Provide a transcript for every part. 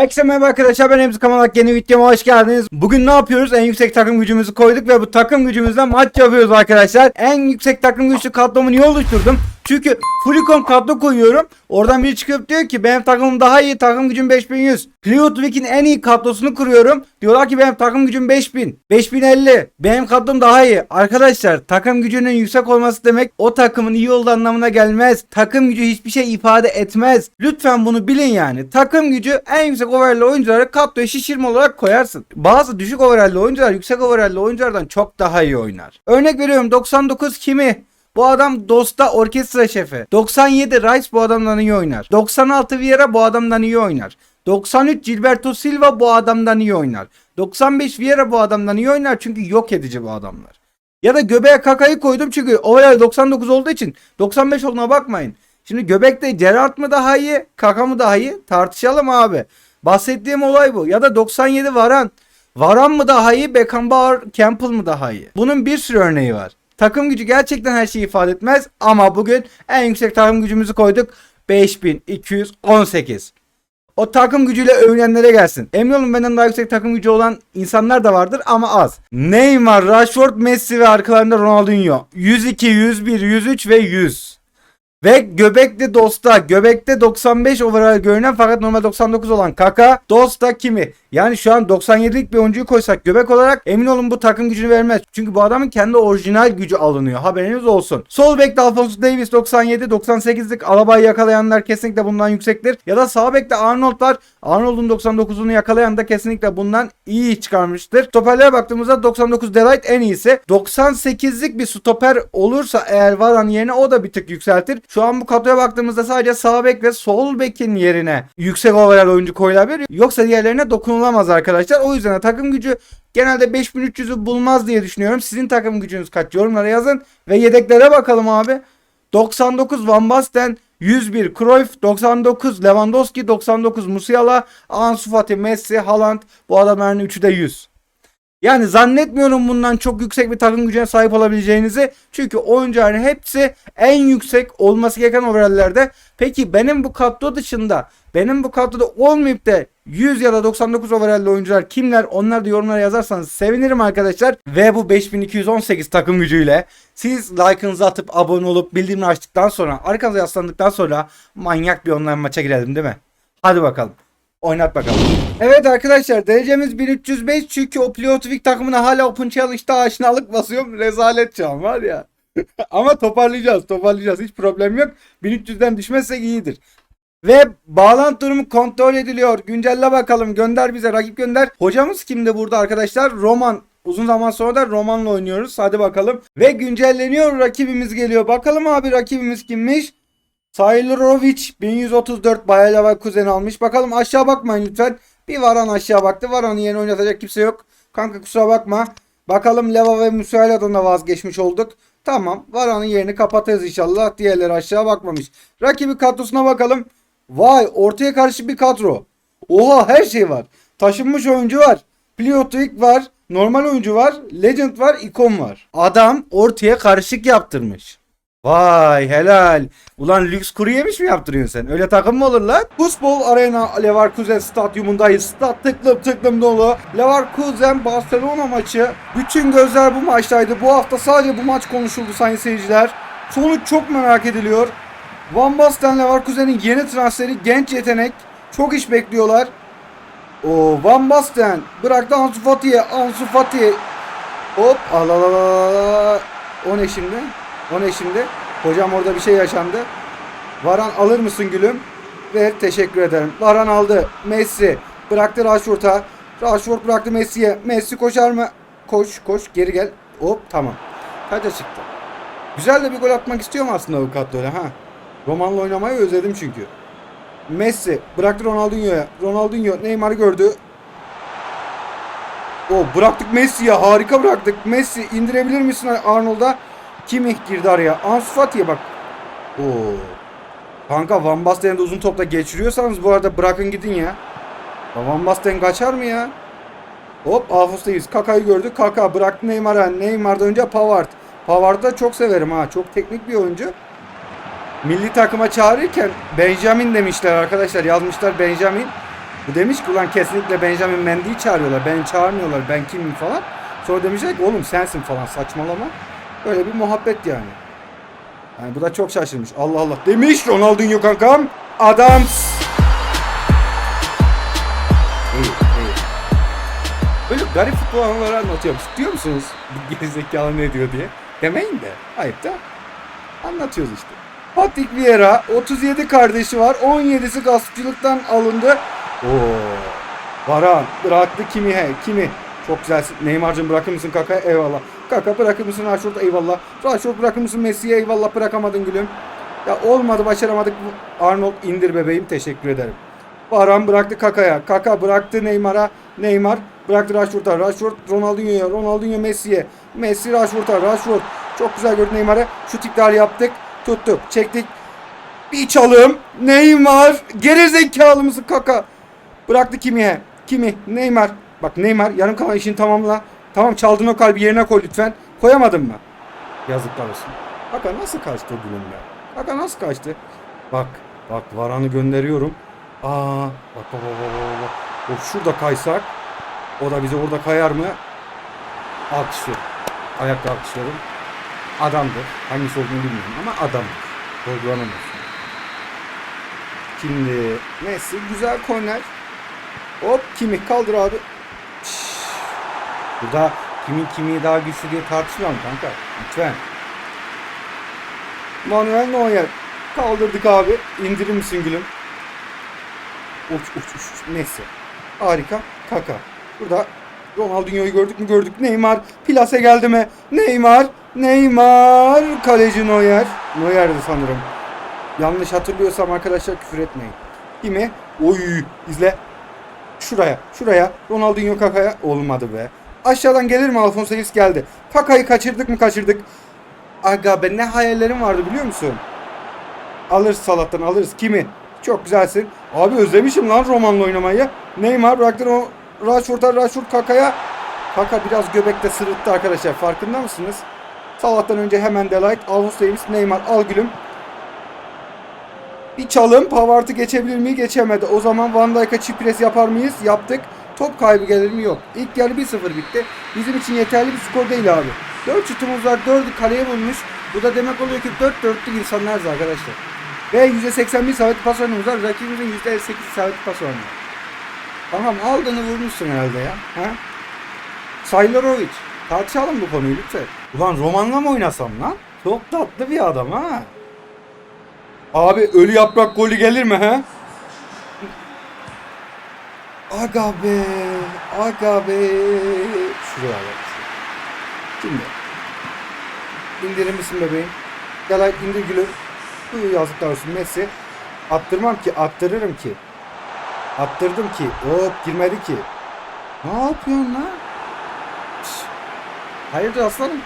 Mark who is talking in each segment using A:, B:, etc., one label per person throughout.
A: Herkese merhaba arkadaşlar ben Emzi Kamalak yeni videoma hoş geldiniz. Bugün ne yapıyoruz? En yüksek takım gücümüzü koyduk ve bu takım gücümüzle maç yapıyoruz arkadaşlar. En yüksek takım güçlü kadromu niye oluşturdum? Çünkü Fulicom kadro koyuyorum. Oradan biri çıkıp diyor ki benim takımım daha iyi takım gücüm 5100. Fleetwick'in en iyi kadrosunu kuruyorum. Diyorlar ki benim takım gücüm 5000. 5050. Benim kadrom daha iyi. Arkadaşlar takım gücünün yüksek olması demek o takımın iyi olduğu anlamına gelmez. Takım gücü hiçbir şey ifade etmez. Lütfen bunu bilin yani. Takım gücü en yüksek overall'li oyuncuları kadroya şişirme olarak koyarsın. Bazı düşük overall'li oyuncular yüksek overall'li oyunculardan çok daha iyi oynar. Örnek veriyorum 99 kimi? Bu adam Dost'ta orkestra şefi. 97 Rice bu adamdan iyi oynar. 96 Vieira bu adamdan iyi oynar. 93 Gilberto Silva bu adamdan iyi oynar. 95 Vieira bu adamdan iyi oynar çünkü yok edici bu adamlar. Ya da göbeğe kakayı koydum çünkü overall 99 olduğu için 95 olduğuna bakmayın. Şimdi göbekte Gerrard mı daha iyi, Kaka mı daha iyi? Tartışalım abi. Bahsettiğim olay bu. Ya da 97 Varan. Varan mı daha iyi, Beckenbauer, Campbell mı daha iyi? Bunun bir sürü örneği var. Takım gücü gerçekten her şeyi ifade etmez ama bugün en yüksek takım gücümüzü koyduk. 5218. O takım gücüyle övünenlere gelsin. Emin olun benden daha yüksek takım gücü olan insanlar da vardır ama az. Neymar, Rashford, Messi ve arkalarında Ronaldinho. 102, 101, 103 ve 100. Ve göbekli Dost'a göbekte 95 overall görünen fakat normal 99 olan Kaka Dost'ta kimi? Yani şu an 97'lik bir oyuncuyu koysak göbek olarak emin olun bu takım gücünü vermez. Çünkü bu adamın kendi orijinal gücü alınıyor. Haberiniz olsun. Sol bekte Alphonso Davies 97 98'lik arabayı yakalayanlar kesinlikle bundan yüksektir. Ya da sağ bekte Arnold var. Arnold'un 99'unu yakalayan da kesinlikle bundan iyi çıkarmıştır. Stoperlere baktığımızda 99 Delight en iyisi. 98'lik bir stoper olursa eğer Varan yerine o da bir tık yükseltir. Şu an bu kadroya baktığımızda sadece sağ bek ve sol bekin yerine yüksek overall oyuncu koyulabilir. Yoksa diğerlerine dokunulamaz arkadaşlar. O yüzden de takım gücü genelde 5300'ü bulmaz diye düşünüyorum. Sizin takım gücünüz kaç yorumlara yazın ve yedeklere bakalım abi. 99 Van Basten 101 Cruyff, 99 Lewandowski, 99 Musiala, Ansu Fati, Messi, Haaland bu adamların üçü de 100. Yani zannetmiyorum bundan çok yüksek bir takım gücüne sahip olabileceğinizi. Çünkü oyuncuların hepsi en yüksek olması gereken overall'lerde. Peki benim bu kadro dışında benim bu kadroda olmayıp da 100 ya da 99 overall'li oyuncular kimler onlar da yorumlara yazarsanız sevinirim arkadaşlar. Ve bu 5218 takım gücüyle siz like'ınızı atıp abone olup bildirimini açtıktan sonra arkanıza yaslandıktan sonra manyak bir online maça girelim değil mi? Hadi bakalım. Oynat bakalım. Evet arkadaşlar derecemiz 1305 çünkü o Pliotvik takımına hala Open Challenge'da aşinalık basıyorum. Rezalet şu var ya. Ama toparlayacağız toparlayacağız hiç problem yok. 1300'den düşmezsek iyidir. Ve bağlantı durumu kontrol ediliyor. Güncelle bakalım gönder bize rakip gönder. Hocamız kimdi burada arkadaşlar? Roman. Uzun zaman sonra da Roman'la oynuyoruz. Hadi bakalım. Ve güncelleniyor rakibimiz geliyor. Bakalım abi rakibimiz kimmiş? Saylovic 1134 Bayalava kuzen almış. Bakalım aşağı bakmayın lütfen. Bir Varan aşağı baktı. Varan'ı yeni oynatacak kimse yok. Kanka kusura bakma. Bakalım Leva ve Musiala'dan da vazgeçmiş olduk. Tamam. Varan'ın yerini kapatırız inşallah. Diğerleri aşağı bakmamış. Rakibi kadrosuna bakalım. Vay ortaya karşı bir kadro. Oha her şey var. Taşınmış oyuncu var. Pliotic var. Normal oyuncu var. Legend var. ikon var. Adam ortaya karışık yaptırmış. Vay helal. Ulan lüks kuru yemiş mi yaptırıyorsun sen? Öyle takım mı olur lan? Futbol Arena Leverkusen stadyumundayız. Stat tıklım tıklım dolu. Leverkusen Barcelona maçı. Bütün gözler bu maçtaydı. Bu hafta sadece bu maç konuşuldu sayın seyirciler. Sonuç çok merak ediliyor. Van Basten Leverkusen'in yeni transferi genç yetenek. Çok iş bekliyorlar. O Van Basten bıraktı Ansu Fati'ye. Ansu Fati hop al al al. O ne şimdi? O ne şimdi? Hocam orada bir şey yaşandı. Varan alır mısın gülüm? Ver teşekkür ederim. Varan aldı. Messi bıraktı Rashford'a. Rashford bıraktı Messi'ye. Messi koşar mı? Koş koş geri gel. Hop tamam. Kaça çıktı? Güzel de bir gol atmak istiyorum aslında bu kadroyla ha. Roman'la oynamayı özledim çünkü. Messi bıraktı Ronaldinho'ya. Ronaldinho Neymar'ı gördü. O bıraktık Messi'ye harika bıraktık. Messi indirebilir misin Arnold'a? Kim girdi araya? Ansu Fati'ye bak. Oo. Kanka Van Basten'i de uzun topla geçiriyorsanız bu arada bırakın gidin ya. Van Basten kaçar mı ya? Hop Afus'tayız. Kaka'yı gördük. Kaka bıraktı Neymar'a. Neymar'dan önce Pavard. Pavard'ı da çok severim ha. Çok teknik bir oyuncu. Milli takıma çağırırken Benjamin demişler arkadaşlar. Yazmışlar Benjamin. Bu demiş ki ulan kesinlikle Benjamin Mendy'yi çağırıyorlar. Beni çağırmıyorlar. Ben kimim falan. Sonra demişler ki oğlum sensin falan saçmalama. Böyle bir muhabbet yani. Yani bu da çok şaşırmış. Allah Allah demiş Ronaldinho kankam. Adams. İyi, iyi. Böyle garip futbol anıları anlatıyorum. Diyor musunuz? Bir gerizekalı ne diyor diye. Demeyin de. Ayıp da. Anlatıyoruz işte. Patrick Vieira 37 kardeşi var. 17'si gaspçılıktan alındı. Oo. Varan bıraktı kimi he kimi. Çok güzelsin. Neymar'cığım bırakır mısın Kaka? Eyvallah. Kaka bırakır mısın Rashford? Eyvallah. Rashford bırakır mısın Messi'ye? Eyvallah bırakamadın gülüm. Ya olmadı başaramadık. Arnold indir bebeğim. Teşekkür ederim. Varan bıraktı Kaka'ya. Kaka bıraktı Neymar'a. Neymar bıraktı Rashford'a. Rashford Ronaldinho'ya. Ronaldinho Messi'ye. Messi Rashford'a. Rashford çok güzel gördü Neymar'ı. Şut iptal yaptık. Tuttuk. Çektik. Bir çalım. Neymar. Geri zekalı mısın Kaka? Bıraktı Kimi'ye. Kimi? Neymar. Bak Neymar yarım kalan işini tamamla. Tamam çaldın o kalbi yerine koy lütfen. Koyamadın mı? Yazıklar olsun. Kaka nasıl kaçtı o ya? Kaka nasıl kaçtı? Bak. Bak Varan'ı gönderiyorum. Aa, bak bak bak bak bak. Of şurada kaysak o da bize orada kayar mı? Alkışlıyorum. Ayakta alkışlıyorum. Adamdır. Hangisi olduğunu bilmiyorum ama adamdır. Sorgulanamazsın. Şimdi Messi güzel korner. Hop kimi kaldır abi. Burada kimin kimi daha güçlü diye tartışmıyorum kanka. Lütfen. Manuel Neuer. Kaldırdık abi. İndirir misin gülüm? Uç uç uç. uç. Messi. Harika. Kaka. Burada Ronaldinho'yu gördük mü gördük. Neymar. Plase geldi mi? Neymar. Neymar. Kaleci Neuer. Neuer'di sanırım. Yanlış hatırlıyorsam arkadaşlar küfür etmeyin. Kimi? Oy izle. Şuraya. Şuraya. Ronaldinho Kaka'ya. Olmadı be. Aşağıdan gelir mi Alfonso Davies geldi. Kaka'yı kaçırdık mı kaçırdık. Aga be ne hayallerim vardı biliyor musun? Alırız salattan alırız. Kimi? Çok güzelsin. Abi özlemişim lan romanla oynamayı. Neymar bıraktın o Rashford'a Rashford Kaka'ya. Kaka biraz göbekte sırıttı arkadaşlar. Farkında mısınız? Salattan önce hemen Delight. Alfonso Davies Neymar al gülüm. Bir çalım. Pavard'ı geçebilir mi? Geçemedi. O zaman Van Dijk'a çift pres yapar mıyız? Yaptık. Top kaybı gelir mi? Yok. İlk yarı 1-0 bitti. Bizim için yeterli bir skor değil abi. 4 şutumuz var. 4'ü kaleye bulmuş. Bu da demek oluyor ki 4 dörtlük insanlarız arkadaşlar. Ve %81 isabetli pas oranımız var. Rakibimizin %58 isabetli pas oranı. Tamam aldığını vurmuşsun herhalde ya. Ha? Saylarovic. Tartışalım bu konuyu lütfen. Ulan romanla mı oynasam lan? Çok tatlı bir adam ha. Abi ölü yaprak golü gelir mi ha? Aga be. Aga be. Şuraya bak. Şimdi. İndirir misin bebeğim? Gel ay indir gülüm. Uyu yazıklar olsun Messi. Attırmam ki attırırım ki. Attırdım ki. Hop girmedi ki. Ne yapıyorsun lan? Hayırdır aslanım?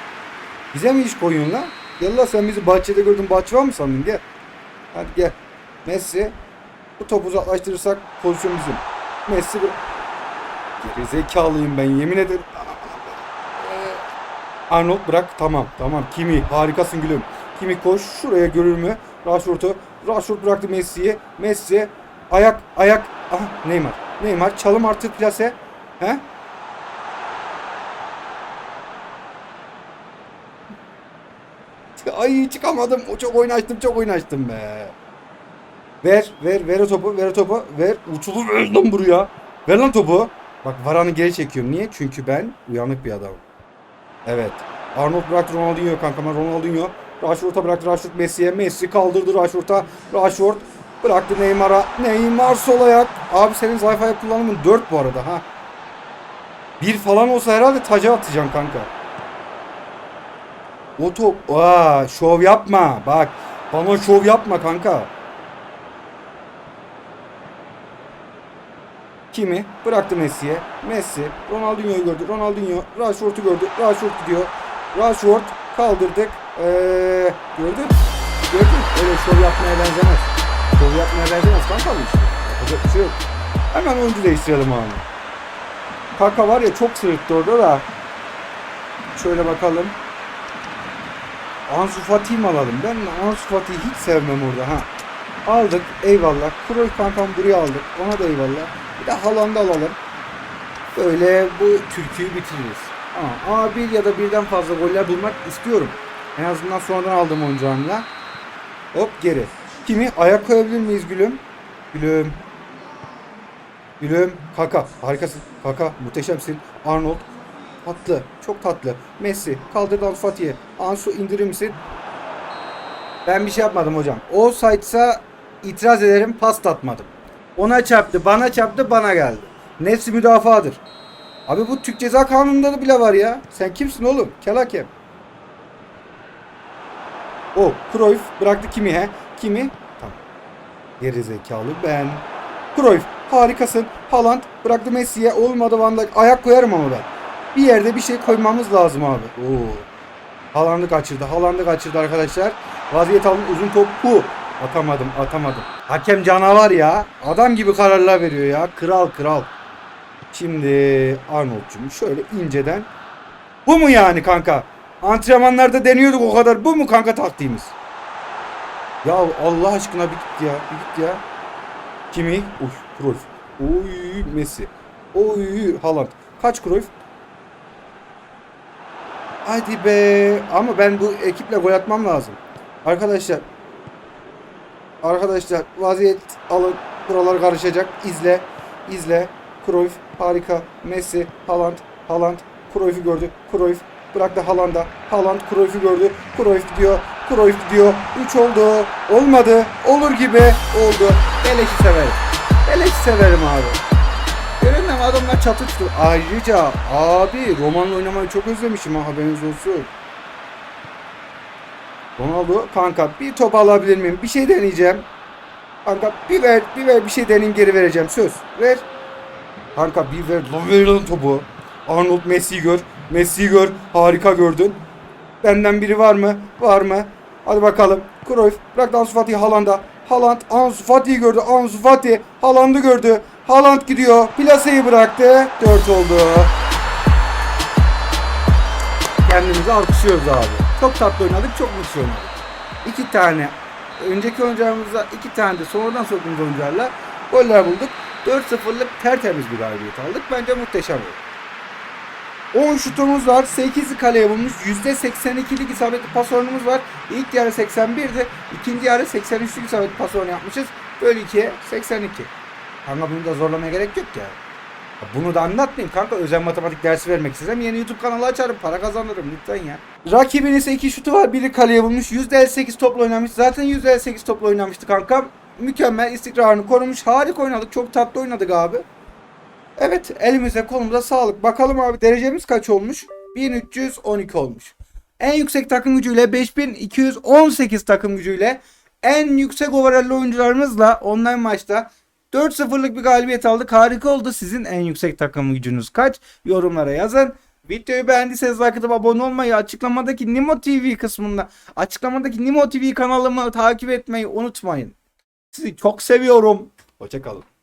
A: Bize mi iş koyuyorsun lan? Gel lan sen bizi bahçede gördün bahçe var mı sandın gel. Hadi gel. Messi. Bu topu uzaklaştırırsak pozisyon bizim. Messi bir... Geri zekalıyım ben yemin ederim. Arnold bırak tamam tamam Kimi harikasın gülüm. Kimi koş şuraya görür mü? Rashford'u. Rashford bıraktı Messi'ye. Messi ayak ayak. Aha Neymar. Neymar çalım artık plase. He? Ay çıkamadım. Çok oynaştım çok oynaştım be. Ver ver ver o topu ver o topu ver. Uçulu ver lan buraya. Ver lan topu. Bak Varan'ı geri çekiyorum. Niye? Çünkü ben uyanık bir adamım. Evet. Arnold bıraktı Ronaldinho kankama Ronaldinho. Rashford'a bıraktı Rashford Messi'ye. Messi kaldırdı Rashford'a. Rashford bıraktı Neymar'a. Neymar sol ayak. Abi senin Wi-Fi kullanımın 4 bu arada ha. Bir falan olsa herhalde taca atacaksın kanka. O top. Aa, şov yapma. Bak. Bana şov yapma kanka. Kimi? Bıraktı Messi'ye. Messi. Ronaldinho'yu gördü. Ronaldinho. Rashford'u gördü. Rashford gidiyor. Rashford kaldırdık. Ee, gördün? Gördün? Öyle şov yapmaya benzemez. Şov yapmaya benzemez kanka bu işte. Yapacak bir şey yok. Hemen oyuncu değiştirelim abi. Kaka var ya çok sırıttı orada da. Şöyle bakalım. Ansu Fati'yi mi alalım? Ben Ansu Fati'yi hiç sevmem orada ha. Aldık eyvallah. Kroos kankam buraya aldık. Ona da eyvallah. Bir de Haaland'ı alalım. Böyle bu türküyü bitiririz. Ama, ama bir ya da birden fazla goller bulmak istiyorum. En azından sonradan aldığım oyuncularımla. Hop geri. Kimi? Ayak koyabilir miyiz gülüm? Gülüm. Gülüm. Kaka. Harikasın. Kaka. Muhteşemsin. Arnold. Tatlı. Çok tatlı. Messi. Kaldırdı Ansu Fati'ye. Ansu indirir misin? Ben bir şey yapmadım hocam. O saytsa itiraz ederim. Pas atmadım. Ona çarptı. Bana çarptı. Bana geldi. Nefsi müdafadır. Abi bu Türk Ceza Kanunu'nda da bile var ya. Sen kimsin oğlum? Kel hakem. O Cruyff bıraktı kimi he? Kimi? Tamam. Geri zekalı ben. Cruyff harikasın. Haaland bıraktı Messi'ye. Olmadı Van Dijk. Ayak koyarım ama ben. Bir yerde bir şey koymamız lazım abi. Oo. Haaland'ı kaçırdı. Haaland'ı kaçırdı arkadaşlar. Vaziyet alın uzun top bu. Atamadım atamadım. Hakem canavar ya. Adam gibi kararlar veriyor ya. Kral kral. Şimdi Arnold'cum şöyle inceden. Bu mu yani kanka? Antrenmanlarda deniyorduk o kadar. Bu mu kanka taktiğimiz? Ya Allah aşkına bir git ya. Bir git ya. Kimi? Uy Cruyff. Uy Messi. Uy Haaland. Kaç Cruyff? Hadi be. Ama ben bu ekiple gol atmam lazım. Arkadaşlar. Arkadaşlar vaziyet alın. Buralar karışacak. İzle. İzle. Cruyff harika. Messi, Haaland, Haaland, Cruyff'u gördü. Cruyff bıraktı Haaland'a. Haaland Cruyff'u gördü. Cruyff gidiyor. Cruyff gidiyor. 3 oldu. Olmadı. Olur gibi oldu. Beleş'i severim. Beleş'i severim abi. Görünmem adamlar çatı tuttu. Ayrıca abi romanla oynamayı çok özlemişim ha haberiniz olsun. Ronaldo kanka bir top alabilir miyim? Bir şey deneyeceğim. Kanka bir ver bir ver bir şey deneyeyim geri vereceğim söz. Ver. Kanka bir ver lan topu. Arnold Messi'yi gör. Messi'yi gör. Harika gördün. Benden biri var mı? Var mı? Hadi bakalım. Cruyff bırak Ansu Fati'yi Haaland'a. Haaland Ansu Fati'yi gördü. Ansu Fati Haaland'ı gördü. Haaland gidiyor. Plaseyi bıraktı. 4 oldu. Kendimizi alkışlıyoruz abi. Çok tatlı oynadık. Çok mutluyum oynadık. İki tane önceki oyuncularımızla iki tane de sonradan soktuğumuz oyuncularla goller bulduk. 4-0'lık tertemiz bir galibiyet aldık. Bence muhteşem oldu. 10 şutumuz var. 8'i kaleye bulmuş. %82'lik isabetli pas oranımız var. İlk yarı 81'di. İkinci yarı 83'lük isabetli pas oranı yapmışız. Bölü 2'ye 82. Kanka bunu da zorlamaya gerek yok ya. Bunu da anlatmayayım kanka. Özel matematik dersi vermek istesem yeni YouTube kanalı açarım. Para kazanırım lütfen ya. Rakibin ise 2 şutu var. Biri kaleye bulmuş. %58 topla oynamış. Zaten %58 topla oynamıştı kankam. Mükemmel istikrarını korumuş. Harika oynadık. Çok tatlı oynadık abi. Evet elimize kolumuza sağlık. Bakalım abi derecemiz kaç olmuş? 1312 olmuş. En yüksek takım gücüyle 5218 takım gücüyle en yüksek overall'li oyuncularımızla online maçta 4-0'lık bir galibiyet aldık. Harika oldu. Sizin en yüksek takım gücünüz kaç? Yorumlara yazın. Videoyu beğendiyseniz like abone olmayı, açıklamadaki Nimo TV kısmında, açıklamadaki Nimo TV kanalımı takip etmeyi unutmayın. Sizi çok seviyorum. Hoşçakalın.